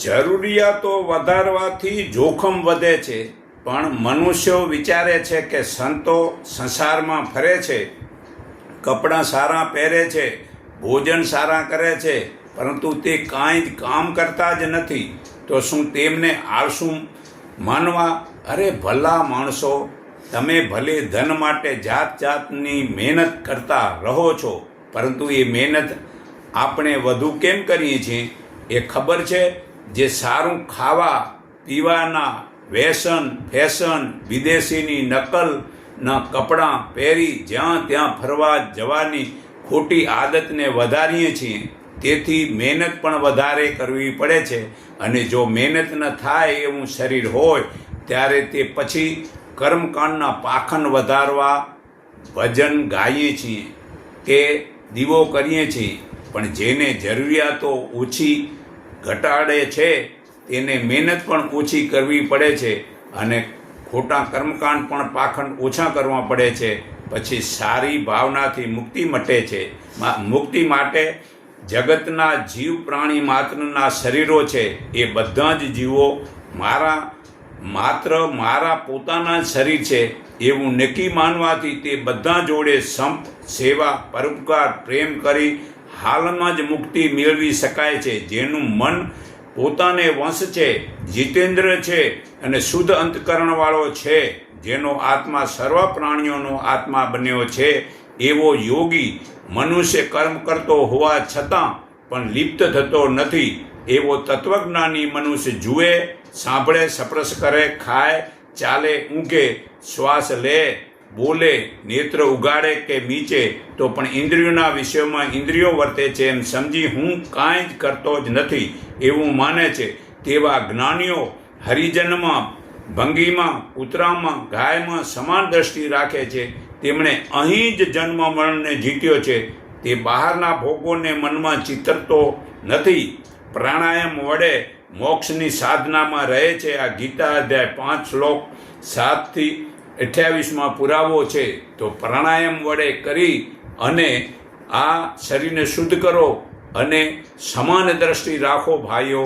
જરૂરિયાતો વધારવાથી જોખમ વધે છે, પણ મનુષ્યો વિચારે છે કે સંતો સંસારમાં ફરે છે, કપડાં સારા પહેરે છે, ભોજન સારા કરે છે, પરંતુ તે કાંઈ જ કામ કરતા જ નથી, તો શું તેમને આળસું માનવા? અરે ભલા માણસો, તમે ભલે ધન માટે જાત જાતની મહેનત કરતા રહો છો, પરંતુ એ મહેનત આપણે વધુ કેમ કરીએ છીએ? એ ખબર છે? જે સારું ખાવા, પીવાના વ્યસન ફેશન, વિદેશીની નકલના કપડાં પહેરી જ્યાં ત્યાં ફરવા જવાની ખોટી આદતને વધારીએ છીએ, તેથી મહેનત પણ વધારે કરવી પડે છે. અને જો મહેનત ન થાય એવું શરીર હોય, ત્યારે તે પછી કર્મકાંડના પાખન વધારવા ભજન ગાઈએ છીએ. કે દીવો કરીએ છીએ, પણ જેને જરૂરિયાતો ઓછી ઘટાડે છે તેને મહેનત પણ ઓછી કરવી પડે છે અને ખોટા કર્મકાંડ પણ પાખંડ ઓછા કરવા પડે છે. પછી સારી ભાવનાથી મુક્તિ મટે છે. મુક્તિ માટે જગતના જીવ પ્રાણી માત્રના શરીરો છે. એ બધા જ જીવો મારા, માત્ર મારા પોતાના શરીર છે. એવું નક્કી માનવાથી તે બધા જોડે સંપ, સેવા, પરોપકાર, પ્રેમ કરી હાલમાં જ મુક્તિ મેળવી શકાય છે. જેનું મન પોતાને વંશ છે, જીતેન્દ્ર છે અને શુદ્ધ અંતકરણવાળો છે. જેનો આત્મા સર્વ પ્રાણીઓનો આત્મા બન્યો છે. એવો યોગી મનુષ્ય કર્મ કરતો હોવા છતાં પણ લિપ્ત થતો નથી. એવો તત્વજ્ઞાની મનુષ્ય જુએ, સાંભળે, સપ્રસ કરે, ખાય, ચાલે, ઊંઘે, શ્વાસ લે બોલે, નેત્ર ઉગાડે કે મીચે તો પણ ઇન્દ્રિયોના વિષયોમાં ઇન્દ્રિયો વર્તે છે એમ સમજી હું કાંઈ જ કરતો જ નથી, એવું માને છે. તેવા જ્ઞાનીઓ હરિજનમાં, ભંગીમાં, કૂતરામાં, ગાયમાં સમાન દ્રષ્ટિ રાખે છે. તેમણે અહીં જ જન્મ મરણને જીત્યો છે. તે બહારના ભોગોને મનમાં ચિતરતો નથી. પ્રાણાયામ વડે મોક્ષની સાધનામાં રહે છે આ ગીતા અધ્યાય પાંચ શ્લોક સાતથી અઠ્યાવીસમાં પુરાવો છે, તો પ્રાણાયામ વડે કરી અને આ શરીરને શુદ્ધ કરો અને સમાન દ્રષ્ટિ રાખો ભાઈઓ.